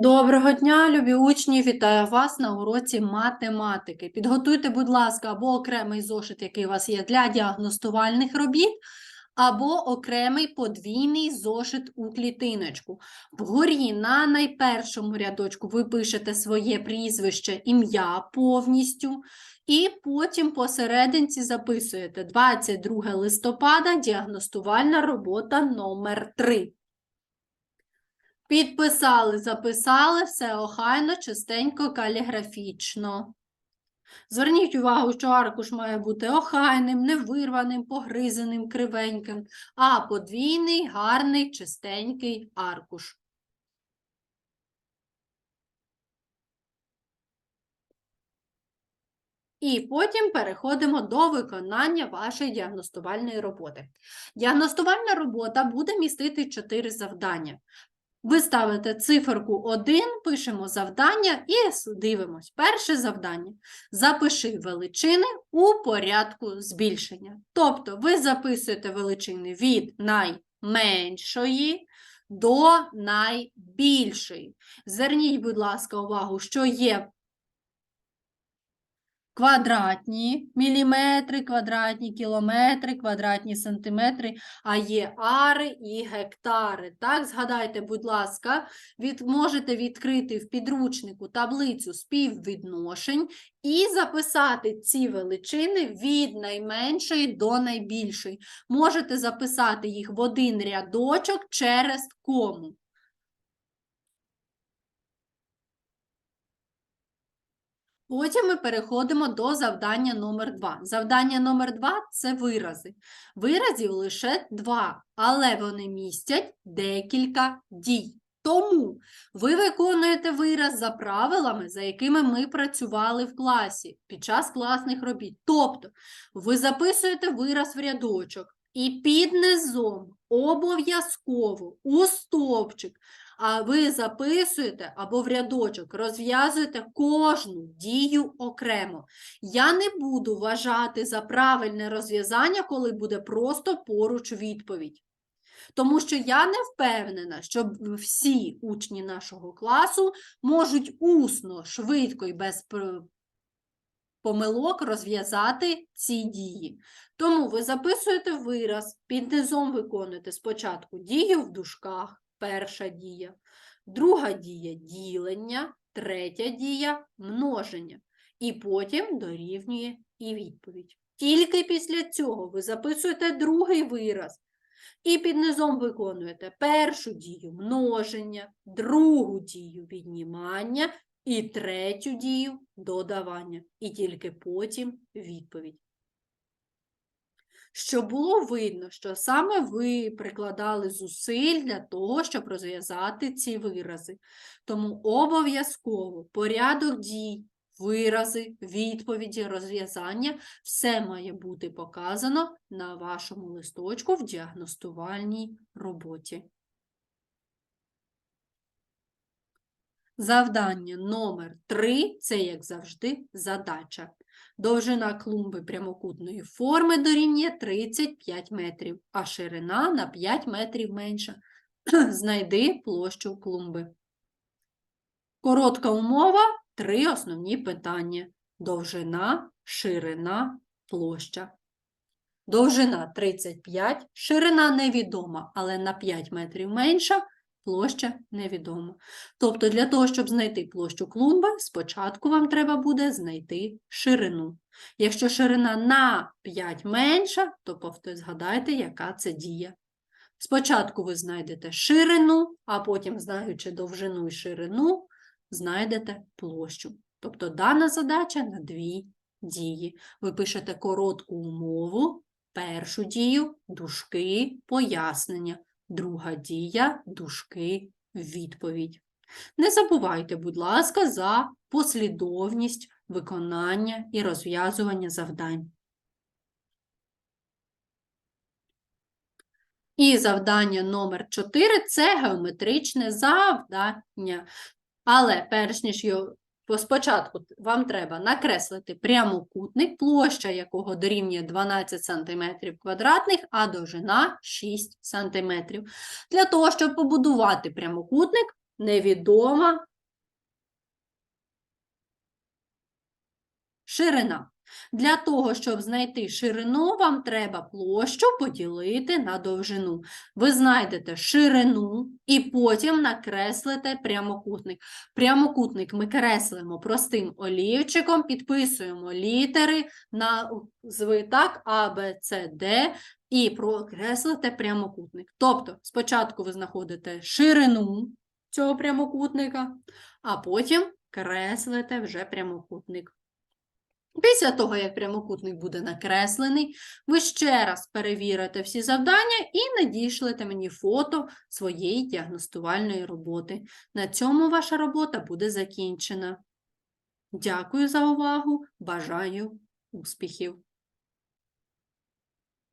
Доброго дня, любі учні! Вітаю вас на уроці математики. Підготуйте, будь ласка, або окремий зошит, який у вас є для діагностувальних робіт, або окремий подвійний зошит у клітиночку. Вгорі на найпершому рядочку ви пишете своє прізвище, ім'я повністю, і потім посерединці записуєте 22 листопада, діагностувальна робота номер 3. Підписали, записали, все охайно, чистенько, каліграфічно. Зверніть увагу, що аркуш має бути охайним, невирваним, погризаним, кривеньким, а подвійний, гарний, чистенький аркуш. І потім переходимо до виконання вашої діагностувальної роботи. Діагностувальна робота буде містити 4 завдання. Ви ставите циферку 1, пишемо завдання і дивимось. Перше завдання. Запиши величини у порядку збільшення. Тобто ви записуєте величини від найменшої до найбільшої. Зверніть, будь ласка, увагу, що є квадратні міліметри, квадратні кілометри, квадратні сантиметри, а є ари і гектари. Так, згадайте, будь ласка, від, можете відкрити в підручнику таблицю співвідношень і записати ці величини від найменшої до найбільшої. Можете записати їх в один рядочок через кому. Потім ми переходимо до завдання номер 2. Завдання номер 2 – це вирази. Виразів лише два, але вони містять декілька дій. Тому ви виконуєте вираз за правилами, за якими ми працювали в класі під час класних робіт. Тобто ви записуєте вираз в рядочок і під низом обов'язково у стовпчик а ви записуєте або в рядочок розв'язуєте кожну дію окремо. Я не буду вважати за правильне розв'язання, коли буде просто поруч відповідь. Тому що я не впевнена, що всі учні нашого класу можуть усно, швидко і без помилок розв'язати ці дії. Тому ви записуєте вираз, під низом виконуєте спочатку дію в дужках, перша дія, друга дія ділення, третя дія множення. І потім дорівнює і відповідь. Тільки після цього ви записуєте другий вираз. І під низом виконуєте першу дію множення, другу дію віднімання і третю дію додавання. І тільки потім відповідь. Щоб було видно, що саме ви прикладали зусиль для того, щоб розв'язати ці вирази. Тому обов'язково порядок дій, вирази, відповіді, розв'язання все має бути показано на вашому листочку в діагностувальній роботі. Завдання номер 3 це, як завжди, задача. Довжина клумби прямокутної форми дорівнює 35 метрів, а ширина на 5 метрів менша. Знайди площу клумби. Коротка умова – три основні питання. Довжина, ширина, площа. Довжина 35, ширина невідома, але на 5 метрів менша, площа невідома. Тобто для того, щоб знайти площу клумби, спочатку вам треба буде знайти ширину. Якщо ширина на 5 менша, то повтор- згадайте, яка це дія. Спочатку ви знайдете ширину, а потім, знаючи довжину і ширину, знайдете площу. Тобто дана задача на дві дії. Ви пишете коротку умову, першу дію, дужки, пояснення, друга дія, дужки, відповідь. Не забувайте, будь ласка, за послідовність виконання і розв'язування завдань. І завдання номер 4 – це геометричне завдання. Але перш ніж спочатку вам треба накреслити прямокутник, площа якого дорівнює 12 см квадратних, а довжина 6 см. Для того, щоб побудувати прямокутник, невідома ширина. Для того, щоб знайти ширину, вам треба площу поділити на довжину. Ви знайдете ширину і потім накреслите прямокутник. Прямокутник ми креслимо простим олівчиком, підписуємо літери назви так, А, Б, С, Д і прокреслите прямокутник. Тобто, спочатку ви знаходите ширину цього прямокутника, а потім креслите вже прямокутник. Після того, як прямокутник буде накреслений, ви ще раз перевірите всі завдання і надішлете мені фото своєї діагностувальної роботи. На цьому ваша робота буде закінчена. Дякую за увагу, бажаю успіхів!